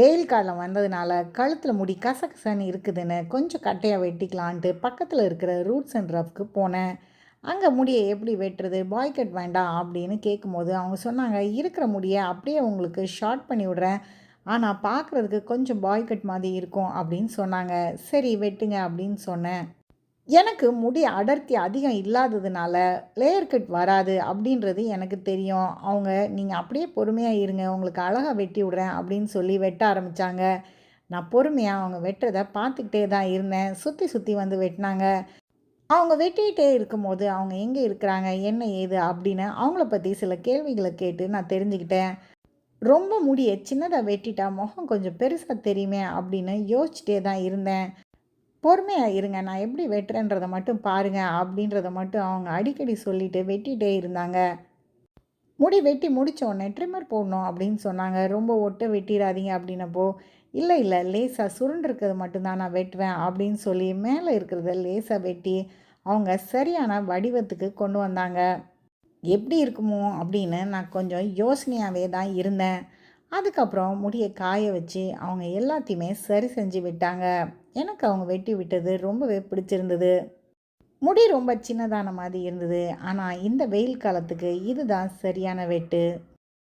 வெயில் காலம் வந்ததுனால கழுத்தில் முடி கசகசன்னு இருக்குதுன்னு கொஞ்சம் கட்டையாக வெட்டிக்கலான்ட்டு பக்கத்தில் இருக்கிற ரூட்ஸ் அண்ட் ரஃப்க்கு போனேன். அங்கே முடியை எப்படி வெட்டுறது? பாய் கட் வேண்டாம் அப்படின்னு கேட்கும்போது அவங்க சொன்னாங்க இருக்கிற முடியை அப்படியே உங்களுக்கு ஷார்ட் பண்ணி விடுறேன். ஆனால் பார்க்குறதுக்கு கொஞ்சம் பாய் கட் மாதிரி இருக்கும் அப்படின்னு சொன்னாங்க. சரி வெட்டுங்க அப்படின்னு சொன்னேன். எனக்கு முடி அடர்த்தி அதிகம் இல்லாததுனால லேயர் கட் வராது அப்படின்றது எனக்கு தெரியும். அவங்க நீங்கள் அப்படியே பொறுமையாக இருங்க. உங்களுக்கு அழகாக வெட்டி விடுறேன் அப்படின்னு சொல்லி வெட்ட ஆரம்பித்தாங்க நான் பொறுமையாக அவங்க வெட்டுறதை பார்த்துக்கிட்டே தான் இருந்தேன். சுற்றி சுற்றி வந்து வெட்டினாங்க. அவங்க வெட்டிக்கிட்டே இருக்கும்போது அவங்க எங்கே இருக்கிறாங்க? என்ன ஏது? அப்படின்னு அவங்கள பற்றி சில கேள்விகளை கேட்டு நான் தெரிஞ்சுக்கிட்டேன். ரொம்ப முடியை சின்னதாக வெட்டிட்டா முகம் கொஞ்சம் பெருசாக தெரியுமே அப்படின்னு யோசிச்சுட்டே தான் இருந்தேன். பொறுமையாக இருங்க. நான் எப்படி வெட்டுறேன்றதை மட்டும் பாருங்கள் அப்படின்றத மட்டும் அவங்க அடிக்கடி சொல்லிட்டு வெட்டிகிட்டே இருந்தாங்க. முடி வெட்டி முடிச்ச உடனே ட்ரிம்மர் போடணும் அப்படின்னு சொன்னாங்க. ரொம்ப ஒட்ட வெட்டிடாதீங்க அப்படின்னப்போ இல்லை இல்லை லேசாக சுருண்டிருக்கிறது மட்டும்தான் நான் வெட்டுவேன் அப்படின்னு சொல்லி மேலே இருக்கிறத லேசாக வெட்டி அவங்க சரியான வடிவத்துக்கு கொண்டு வந்தாங்க. எப்படி இருக்குமோ அப்படின்னு நான் கொஞ்சம் யோசனையாகவே தான் இருந்தேன். அதுக்கப்புறம் முடியை காய வச்சு அவங்க எல்லாத்தையுமே சரி செஞ்சு விட்டாங்க. எனக்கு அவங்க வெட்டி விட்டது ரொம்பவே பிடிச்சிருந்தது. முடி ரொம்ப சின்னதான மாதிரி இருந்தது. ஆனால் இந்த வெயில் காலத்துக்கு இதுதான் சரியான வெட்டு.